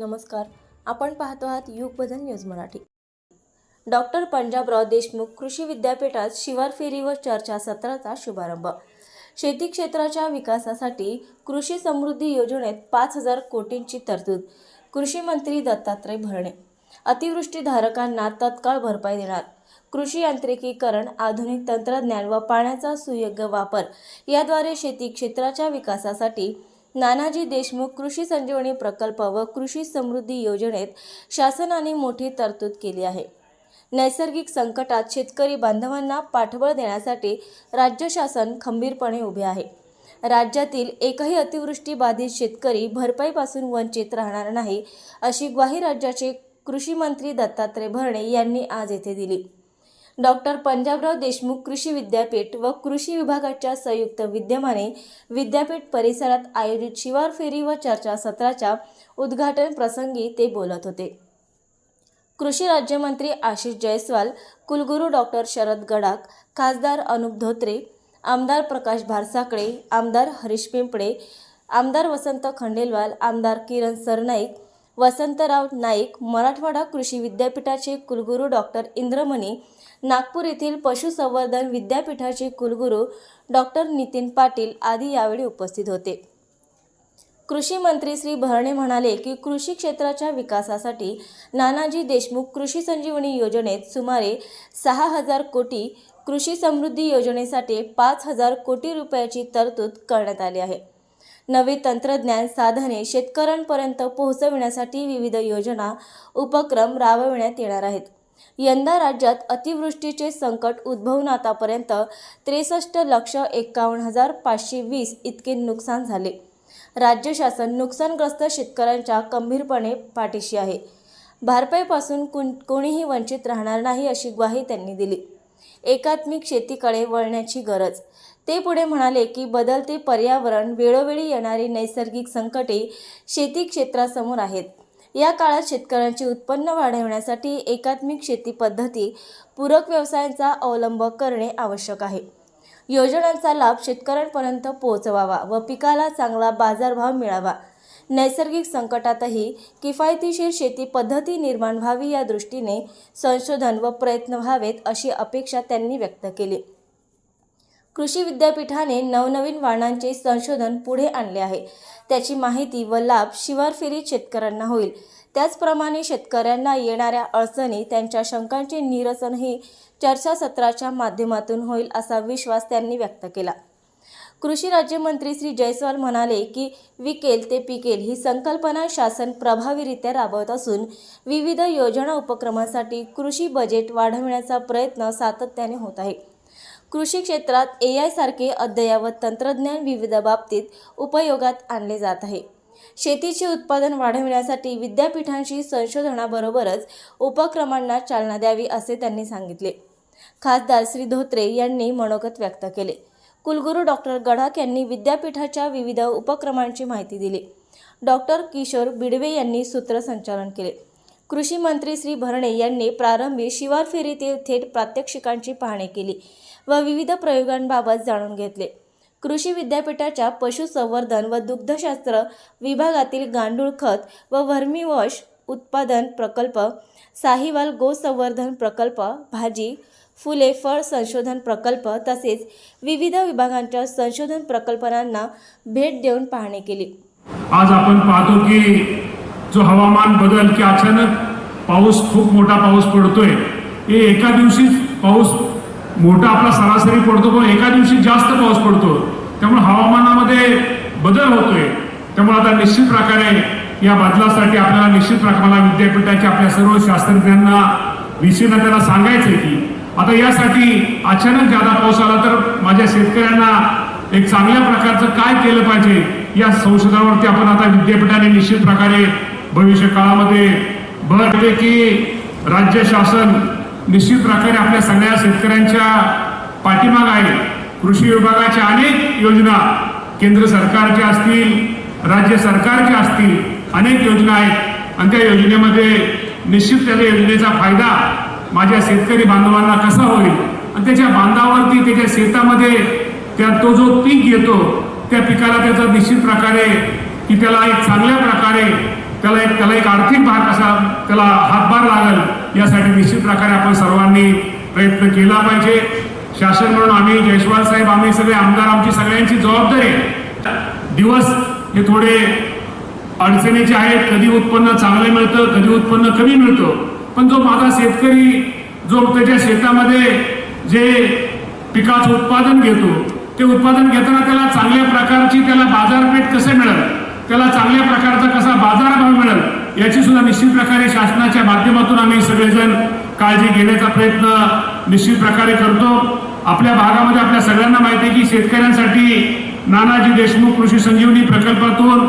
नमस्कार. आपण पाहतो आहात युगबदल न्यूज मराठी. डॉक्टर पंजाबराव देशमुख कृषी विद्यापीठात शिवार फेरीवर चर्चा सत्राचा शुभारंभ. शेती क्षेत्राच्या विकासासाठी कृषी समृद्धी योजनेत पाच हजार कोटींची तरतूद कृषी मंत्री दत्तात्रय भरणे. अतिवृष्टीधारकांना तत्काळ भरपाई देणार कृषी यांत्रिकीकरण आधुनिक तंत्रज्ञान व पाण्याचा सुयोग्य वापर याद्वारे शेती क्षेत्राच्या विकासासाठी नानाजी देशमुख कृषी संजीवनी प्रकल्प व कृषी समृद्धी योजनेत शासनाने मोठी तरतूद केली आहे. नैसर्गिक संकटात शेतकरी बांधवांना पाठबळ देण्यासाठी राज्य शासन खंबीरपणे उभे आहे. राज्यातील एकही अतिवृष्टी बाधित शेतकरी भरपाईपासून वंचित राहणार नाही अशी ग्वाही राज्याचे कृषी मंत्री दत्तात्रय भरणे यांनी आज येथे दिली. डॉक्टर पंजाबराव देशमुख कृषी विद्यापीठ व कृषी विभागाच्या संयुक्त विद्यमाने विद्यापीठ परिसरात आयोजित शिवार फेरी व चर्चा सत्राच्या उद्घाटन प्रसंगी ते बोलत होते. कृषी राज्यमंत्री आशिष जयस्वाल कुलगुरू डॉक्टर शरद गडाख खासदार अनुप धोत्रे आमदार प्रकाश भारसाकडे आमदार हरीश पिंपळे आमदार वसंत खंडेलवाल आमदार किरण सरनाईक वसंतराव नाईक मराठवाडा कृषी विद्यापीठाचे कुलगुरू डॉक्टर इंद्रमणी नागपूर येथील पशुसंवर्धन विद्यापीठाचे कुलगुरू डॉक्टर नितीन पाटील आदी यावेळी उपस्थित होते. कृषी मंत्री श्री भरणे म्हणाले की कृषी क्षेत्राच्या विकासासाठी नानाजी देशमुख कृषी संजीवनी योजनेत सुमारे सहा हजार कोटी कृषी समृद्धी योजनेसाठी पाच हजार कोटी रुपयाची तरतूद करण्यात आली आहे. नवे तंत्रज्ञान साधने शेतकऱ्यांपर्यंत पोहोचविण्यासाठी विविध योजना उपक्रम राबविण्यात येणार आहेत. यंदा राज्यात अतिवृष्टीचे संकट उद्भवून आतापर्यंत त्रेसष्ट लक्ष एक्कावन्न हजार पाचशे वीस इतके नुकसान झाले. राज्य शासन नुकसानग्रस्त शेतकऱ्यांच्या गंभीरपणे पाठीशी आहे. भारपाईपासून कुण कोणीही वंचित राहणार नाही अशी ग्वाही त्यांनी दिली. एकात्मिक शेतीकडे वळण्याची गरज ते पुढे म्हणाले की बदलते पर्यावरण वेळोवेळी येणारी नैसर्गिक संकटे शेती क्षेत्रासमोर आहेत. या काळात शेतकऱ्यांचे उत्पन्न वाढवण्यासाठी एकात्मिक शेती पद्धती पूरक व्यवसायांचा अवलंब करणे आवश्यक आहे. योजनांचा लाभ शेतकऱ्यांपर्यंत पोहोचवावा व पिकाला चांगला बाजारभाव मिळावा. नैसर्गिक संकटातही किफायतीशीर शेती पद्धती निर्माण व्हावी या दृष्टीने संशोधन व प्रयत्न व्हावेत अशी अपेक्षा त्यांनी व्यक्त केली. कृषी विद्यापीठाने नवनवीन वाणांचे संशोधन पुढे आणले आहे. त्याची माहिती व लाभ शिवार फेरीत शेतकऱ्यांना होईल. त्याचप्रमाणे शेतकऱ्यांना येणाऱ्या अडचणी त्यांच्या शंकांचे निरसनही चर्चासत्राच्या माध्यमातून होईल असा विश्वास त्यांनी व्यक्त केला. कृषी राज्यमंत्री श्री जयस्वाल म्हणाले की विकेल ते पिकेल ही संकल्पना शासन प्रभावीरित्या राबवत असून विविध योजना उपक्रमांसाठी कृषी बजेट वाढवण्याचा प्रयत्न सातत्याने होत आहे. कृषी क्षेत्रात ए आय सारखे अद्ययावत तंत्रज्ञान विविध बाबतीत उपयोगात आणले जात आहे. शेतीचे उत्पादन वाढविण्यासाठी विद्यापीठांशी संशोधनाबरोबरच उपक्रमांना चालना द्यावी असे त्यांनी सांगितले. खासदार श्री धोत्रे यांनी मनोगत व्यक्त केले. कुलगुरू डॉक्टर गडाख यांनी विद्यापीठाच्या विविध उपक्रमांची माहिती दिली. डॉक्टर किशोर बिडवे यांनी सूत्रसंचालन केले. कृषी मंत्री श्री भरणे यांनी प्रारंभी शिवार फेरीतील थेट प्रात्यक्षिकांची पाहणी केली व विविध प्रयोगांबाबत जाणून घेतले. कृषी विद्यापीठाच्या पशुसंवर्धन व दुग्धशास्त्र विभागातील गांडूळ खत व व्हर्मिवॉश उत्पादन प्रकल्प साहिवाल गोसंवर्धन प्रकल्प भाजी फुले फळ संशोधन प्रकल्प तसेच विविध विभागांच्या संशोधन प्रकल्पांना भेट देऊन पाहणी केली. आज आपण पाहतो की जो हवामान बदल की अचानक पाऊस खूप मोठा पाऊस पडतोय हे एका दिवशीच पाऊस मोठा आपला सरासरी पडतो पण एका दिवशी जास्त पाऊस पडतो. त्यामुळे हवामानामध्ये बदल होतोय. त्यामुळे आता निश्चित प्रकारे या बदलासाठी आपल्याला निश्चित प्रकारे विद्यापीठाच्या आपल्या सर्व शास्त्रज्ञांना विषयीनं त्यांना सांगायचंय की आता यासाठी अचानक ज्यादा पाऊस आला तर माझ्या शेतकऱ्यांना एक चांगल्या प्रकारचं काय केलं पाहिजे या संशोधनावरती आपण आता विद्यापीठाने निश्चित प्रकारे भविष्य काळामध्ये भर दिले की राज्य शासन निश्चित प्रकारे आपल्या सगळ्या शेतकऱ्यांच्या पाठीमाग आहे. कृषी विभागाच्या अनेक योजना केंद्र सरकारच्या असतील राज्य सरकारच्या असतील अनेक योजना आहेत. आणि त्या योजनेमध्ये निश्चित त्या योजनेचा फायदा माझ्या शेतकरी बांधवांना कसा होईल? आणि त्याच्या बांधावरती त्याच्या शेतामध्ये त्या तो जो पीक येतो त्या पिकाला त्याचा निश्चित प्रकारे की त्याला एक चांगल्या प्रकारे एक आर्थिक भार कसा त्याला हातभार लागेल यासाठी निश्चित प्रकारे आपण सर्वांनी प्रयत्न केला पाहिजे. शासन म्हणून आम्ही जयस्वाल साहेब आम्ही सगळे आमदार आमची सगळ्यांची जबाबदारी आहे. दिवस हे थोडे अडचणीचे आहेत. कधी उत्पन्न चांगलं मिळतं कधी उत्पन्न कमी मिळतं. पण जो माझा शेतकरी जो त्याच्या शेतामध्ये जे पिकाचं उत्पादन घेतो ते उत्पादन घेताना त्याला चांगल्या प्रकारची त्याला बाजारपेठ कसं मिळेल? त्याला चांगल्या प्रकारचा कसा बाजारभाव मिळेल? याची सुद्धा निश्चित प्रकारे शासनाच्या माध्यमातून आम्ही सगळेजण काळजी घेण्याचा प्रयत्न निश्चित प्रकारे करतो. आपल्या भागामध्ये आपल्या सगळ्यांना माहिती आहे की शेतकऱ्यांसाठी नानाजी देशमुख कृषी संजीवनी प्रकल्पातून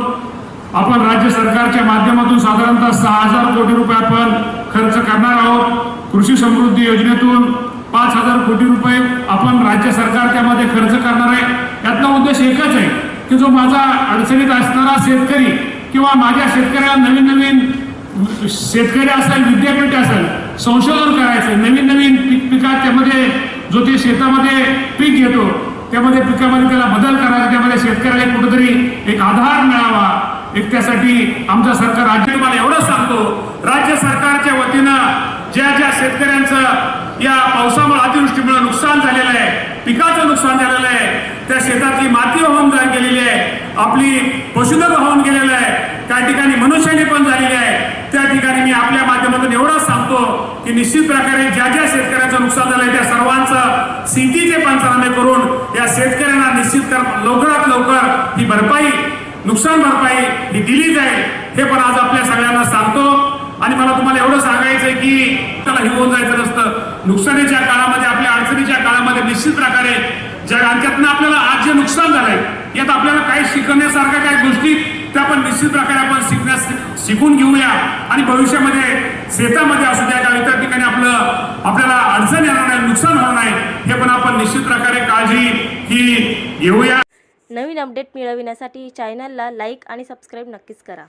आपण राज्य सरकारच्या माध्यमातून साधारणतः सहा हजार कोटी रुपये आपण खर्च करणार आहोत. कृषी समृद्धी योजनेतून पाच हजार कोटी रुपये आपण राज्य सरकार त्यामध्ये खर्च करणार आहे. यातला उद्देश एकच आहे की जो माझा अडचणीत असणारा शेतकरी किंवा माझ्या शेतकऱ्याला नवीन नवीन शेतकरी असेल विद्यापीठ असेल संशोधन करायचं नवीन नवीन पीक पिकात त्यामध्ये जो ते शेतामध्ये पीक घेतो त्यामध्ये पिकामध्ये त्याला बदल करायचा त्यामध्ये शेतकऱ्याला कुठेतरी एक आधार मिळावा. एक त्यासाठी आमचं सरकार राज्य मला एवढं सांगतो राज्य सरकारच्या वतीनं ज्या ज्या शेतकऱ्यांचं या पावसामुळे अतिवृष्टीमुळे नुकसान झालेलं आहे पिकाचं नुकसान झालेलं त्या शेतातली माती वाहून जा गेलेली आहे. आपली पशुधन वाहून गेलेलं आहे. त्या ठिकाणी मनुष्याने पण झालेली आहे. त्या ठिकाणी मी आपल्या माध्यमातून एवढंच सांगतो की निश्चित प्रकारे ज्या ज्या शेतकऱ्यांचं नुकसान झालंय त्या सर्वांचं सिंधीचे पंचनामे करून या शेतकऱ्यांना निश्चित कर लवकरात लवकर ही भरपाई नुकसान भरपाई ही दिली जाईल. हे पण आज आपल्या सगळ्यांना सांगतो. आणि मला तुम्हाला एवढं सांगायचंय की त्याला हिवून जायचं नसतं. नुकसानीच्या काळामध्ये आपल्या अडचणीच्या काळामध्ये निश्चित प्रकारे जग आपल्याला आज जे नुकसान झालंय यात आपल्याला काही शिकण्यासारख्या काही गोष्टी त्या पण निश्चित प्रकारे आपण शिकण्यास शिकून घेऊया. आणि भविष्यामध्ये शेतामध्ये असू द्या का इतर ठिकाणी आपलं आपल्याला अडचण येणार नाही नुकसान होणार नाही हे पण आपण निश्चित प्रकारे काळजी ही घेऊया. नवीन अपडेट मिळविण्यासाठी चॅनलला लाईक आणि सबस्क्राईब नक्कीच करा.